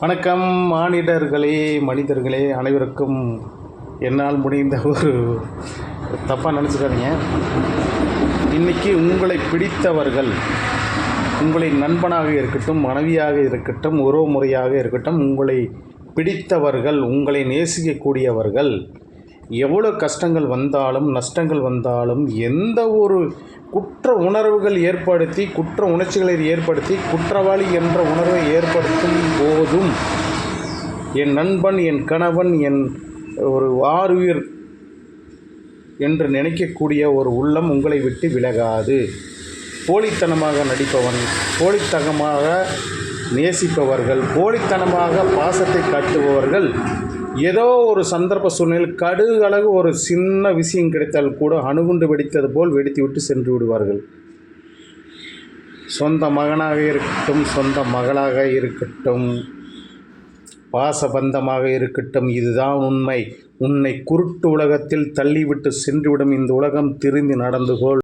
வணக்கம் மானிடர்களே மனிதர்களே அனைவருக்கும் என்னால் முடிந்த ஒரு தப்பாக நினச்சிக்காதீங்க. இன்றைக்கி உங்களை பிடித்தவர்கள் உங்களை நண்பனாக இருக்கட்டும் மனைவியாக இருக்கட்டும் உறவு முறையாக இருக்கட்டும் உங்களை பிடித்தவர்கள் உங்களை நேசிக்கக்கூடியவர்கள் எவ்வளோ கஷ்டங்கள் வந்தாலும் நஷ்டங்கள் வந்தாலும் எந்த ஒரு குற்ற உணர்வுகள் ஏற்படுத்தி குற்ற உணர்ச்சிகளை ஏற்படுத்தி குற்றவாளி என்ற உணர்வை ஏற்படுத்தும் போதும் என் நண்பன் என் கணவன் என் ஒரு ஆறுயிர் என்று நினைக்கக்கூடிய ஒரு உள்ளம் உங்களை விட்டு விலகாது. போலித்தனமாக நடிப்பவன் போலித்தனமாக நேசிப்பவர்கள் போலித்தனமாக பாசத்தை காட்டுபவர்கள் ஏதோ ஒரு சந்தர்ப்ப சூழ்நிலையில் கடுகளவு ஒரு சின்ன விஷயம் கிடைத்தால் கூட அணுகுண்டு வெடித்தது போல் வெடித்துவிட்டு சென்று விடுவார்கள். சொந்த மகனாக இருக்கட்டும் சொந்த மகளாக இருக்கட்டும் பாசபந்தமாக இருக்கட்டும் இதுதான் உண்மை. உன்னை குருட்டு உலகத்தில் தள்ளிவிட்டு சென்றுவிடும் இந்த உலகம் திரும்பி நடந்துகொள்